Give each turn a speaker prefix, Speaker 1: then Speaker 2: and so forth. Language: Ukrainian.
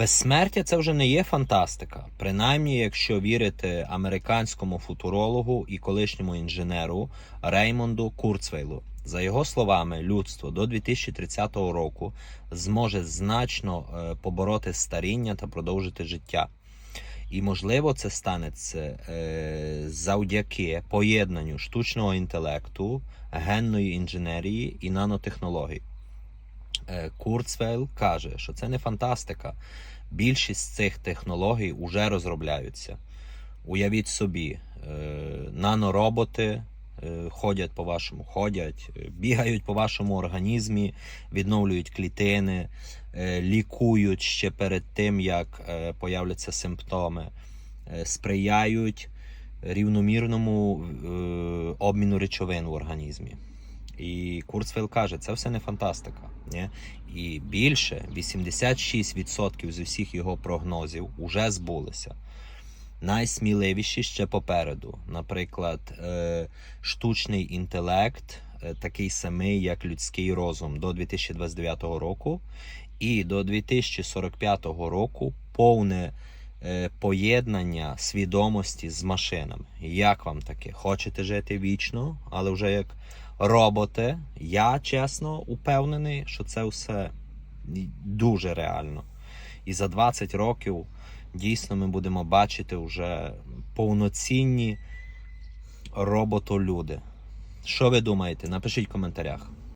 Speaker 1: Безсмертя це вже не є фантастика. Принаймні, якщо вірити американському футурологу і колишньому інженеру Реймонду Курцвейлу. За його словами, людство до 2030 року зможе значно е, побороти старіння та продовжити життя. І можливо, це станеться е, завдяки поєднанню штучного інтелекту, генної інженерії і нанотехнологій. Е, Курцвейл каже, що це не фантастика. Більшість цих технологій вже розробляються. Уявіть собі, е, нанороботи е, ходять по вашому, ходять, бігають по вашому організмі, відновлюють клітини, лікують ще перед тим, як появляться симптоми, сприяють рівномірному обміну речовин в організмі. І Курцвейл каже, це все не фантастика. Ні? І більше 86% з усіх його прогнозів уже збулися. Найсміливіші ще попереду. Наприклад, е, штучний інтелект, е, такий самий, як людський розум до 2029 року, і до 2045 року повне поєднання свідомості з машинами. Як вам таке? Хочете жити вічно, але вже як роботи? Я чесно упевнений, що це все дуже реально. І за 20 років дійсно ми будемо бачити вже повноцінні роботолюди. Що ви думаєте? Напишіть в коментарях.